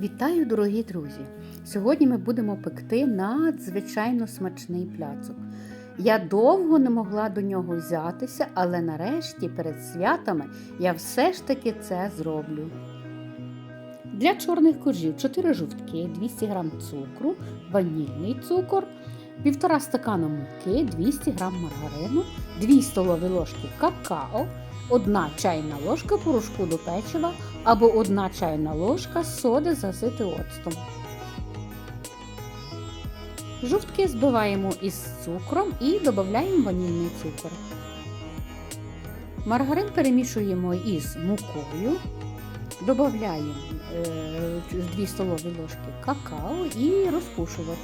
Вітаю, дорогі друзі! Сьогодні ми будемо пекти надзвичайно смачний пляцок. Я довго не могла до нього взятися, але нарешті перед святами я все ж таки це зроблю. Для чорних коржів 4 жовтки, 200 г цукру, ванільний цукор, 1,5 стакана муки, 200 г маргарину, 2 столові ложки какао, 1 чайна ложка порошку до печива або 1 чайна ложка соди засити оцтом. Жовтки збиваємо із цукром і додаємо ванільний цукор. Маргарин перемішуємо із мукою, додаємо 2 столові ложки какао і розпушувач.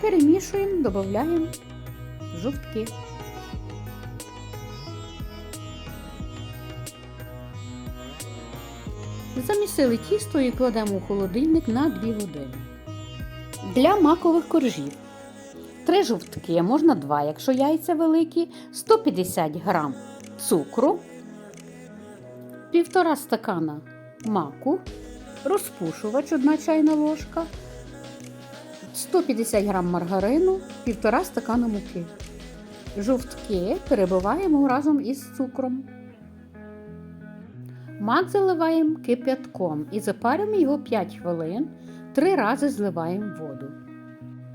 Перемішуємо, додаємо жовтки. Замісили тісто і кладемо у холодильник на 2 години. Для макових коржів. 3 жовтки, можна 2, якщо яйця великі, 150 г цукру, 1,5 стакана маку, розпушувач 1 чайна ложка, 150 г маргарину, 1,5 стакана муки. Жовтки перебиваємо разом із цукром. Мак заливаємо кип'ятком і запарюємо його 5 хвилин. Три рази зливаємо воду.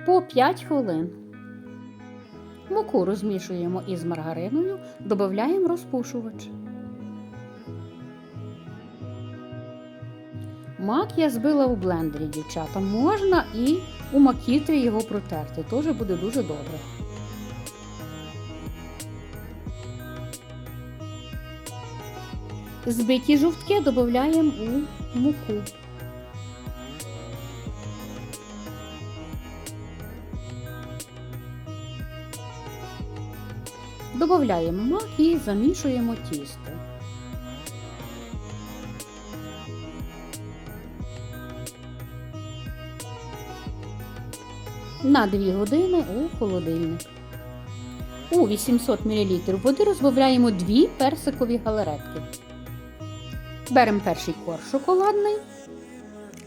По 5 хвилин. Муку розмішуємо із маргариною, додаємо розпушувач. Мак я збила у блендері, дівчата. Можна і у макітрі його протерти. Теж буде дуже добре. Збиті жовтки додаємо у муку. Додаємо мак і замішуємо тісто. На 2 години у холодильник. У 800 мл води розбавляємо 2 персикові галеретки. Беремо перший корж шоколадний,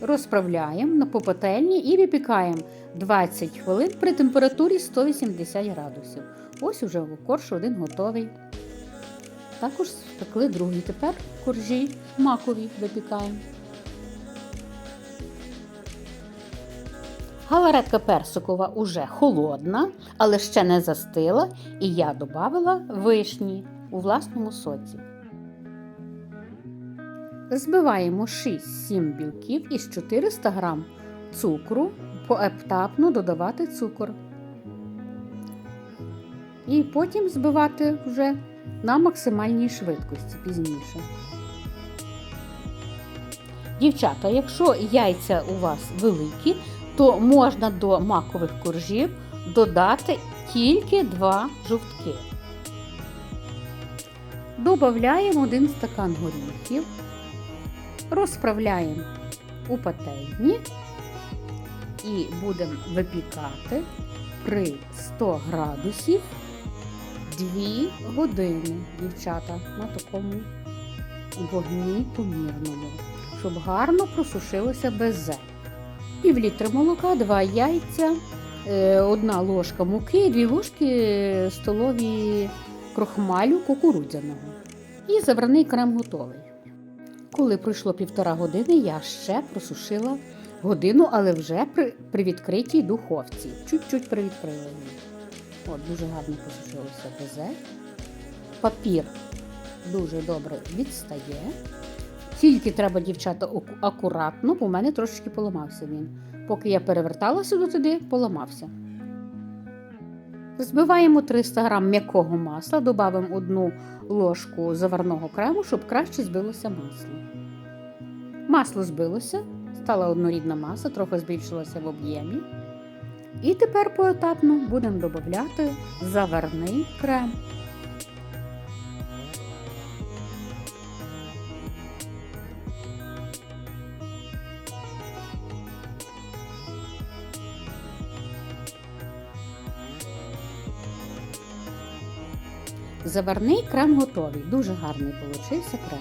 розправляємо на попательні і випікаємо 20 хвилин при температурі 180 градусів. Ось уже корж один готовий. Також спекли другий. Тепер коржі макові випікаємо. Галаретка персикова уже холодна, але ще не застила, і я додала вишні у власному соці. Збиваємо 6-7 білків із 400 г цукру, поетапно додавати цукор. І потім збивати вже на максимальній швидкості пізніше. Дівчата, якщо яйця у вас великі, то можна до макових коржів додати тільки 2 жовтки. Додаємо 1 стакан горіхів, розправляємо у пательні і будемо випікати при 100 градусів 2 години, дівчата, на такому вогні помірному, щоб гарно просушилося безе. Пів літра молока, 2 яйця, 1 ложка муки, 2 ложки столові крохмалю кукурудзяного. І заварний крем готовий. Коли пройшло півтора години, я ще просушила годину, але вже при, при відкритій духовці. Чуть-чуть привідкрила її. От, дуже гарно посушилося безе. Папір дуже добре відстає. Тільки треба, дівчата, акуратно, бо в мене трошечки поламався він. Поки я переверталася до туди, поламався. Збиваємо 300 г м'якого масла, додаємо одну ложку заварного крему, щоб краще збилося масло. Масло збилося, стала однорідна маса, трохи збільшилася в об'ємі. І тепер поетапно будемо додати заварний крем. Заварний крем готовий. Дуже гарний получився крем.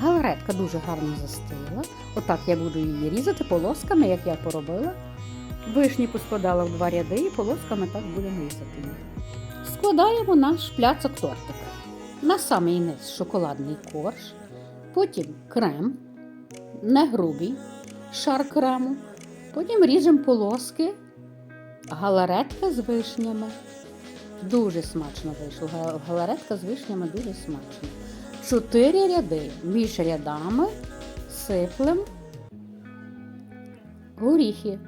Галаретка дуже гарно застигла. Отак я буду її різати полосками, як я поробила. Вишні поскладала в два ряди і полосками так будемо різати. Складаємо наш пляцок тортик. На самий низ шоколадний корж, потім крем не грубий шар крему, потім ріжемо полоски, галаретка з вишнями. Дуже смачно вийшло. Галаретка з вишнями дуже смачно. Чотири ряди. Між рядами сиплем горіхи.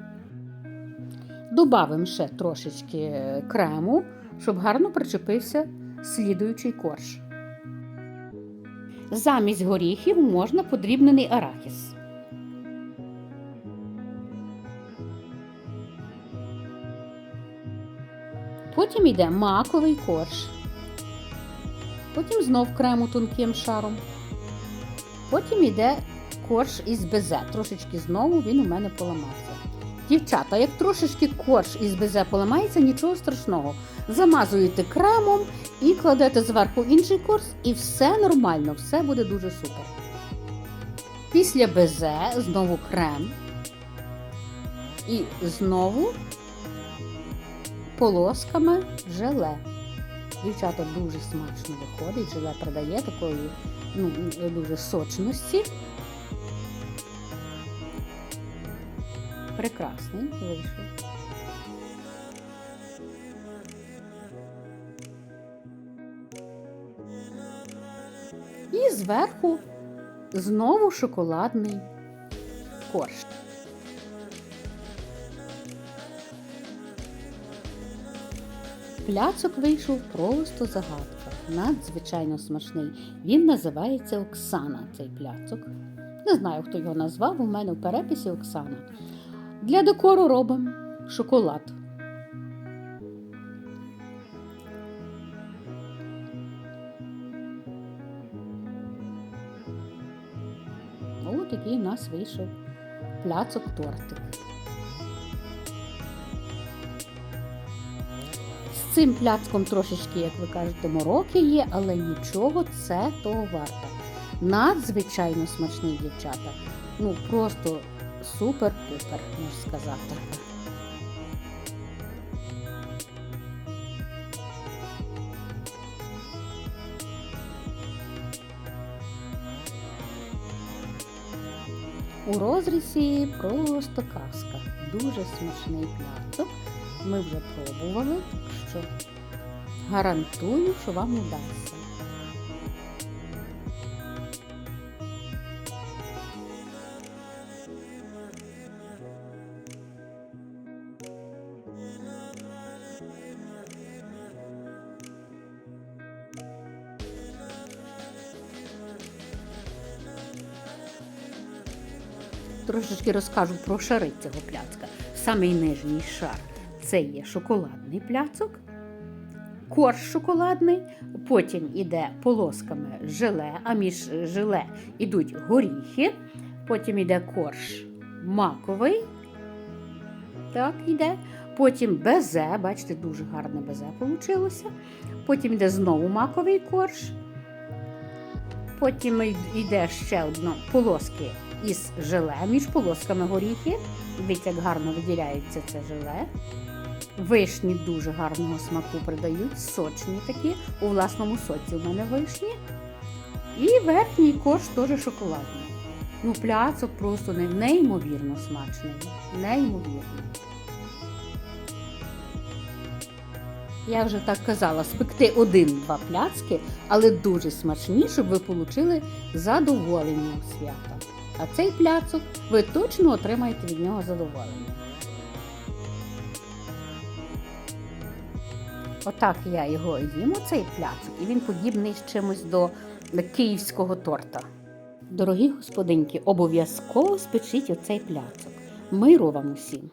Добавимо ще трошечки е, крему, щоб гарно причепився слідуючий корж. Замість горіхів можна подрібнений арахіс. Потім йде маковий корж. Потім знов крему тонким шаром. Потім йде корж із безе. Трошечки знову він у мене поламався. Дівчата, як трошечки корж із безе поламається, нічого страшного. Замазуєте кремом і кладете зверху інший корж, і все нормально, все буде дуже супер. Після безе знову крем. І знову полосками желе. Дівчата дуже смачно виходить, желе придає такої ну, дуже сочності. Прекрасний вийшов. Зверху знову шоколадний корж. Пляцок вийшов просто загадка, надзвичайно смачний. Він називається Оксана, цей пляцок. Не знаю, хто його назвав, у мене в переписі Оксана. Для декору робимо шоколад. Такий у нас вийшов пляцок тортик. З цим пляцком трошечки, як ви кажете, мороки є, але нічого, це того варто. Надзвичайно смачний, дівчата. Ну просто супер-пупер, можна сказати. У розрізі просто казка. Дуже смачний пляцок. Ми вже пробували, що гарантую, що вам удасться. Трошечки розкажу про шари цього пляцка. Самий нижній шар це є шоколадний пляцок, корж шоколадний, потім іде полосками желе, а між желе йдуть горіхи, потім іде корж маковий. Так, йде. Потім безе, бачите, дуже гарне безе вийшло. Потім йде знову маковий корж. Потім йде ще одно полоски із желе, між полосками горіхи. Дивіться, як гарно виділяється це желе. Вишні дуже гарного смаку придають, сочні такі, у власному соці у мене вишні. І верхній корж теж шоколадний. Ну, пляцок просто неймовірно смачний. Неймовірно. Я вже так казала, спекти один-два пляцки, але дуже смачні, щоб ви отримали задоволення у свята. А цей пляцок ви точно отримаєте від нього задоволення. Отак я його їм, цей пляцок, і він подібний з чимось до київського торта. Дорогі господинки, обов'язково спечіть оцей пляцок. Миру вам усім!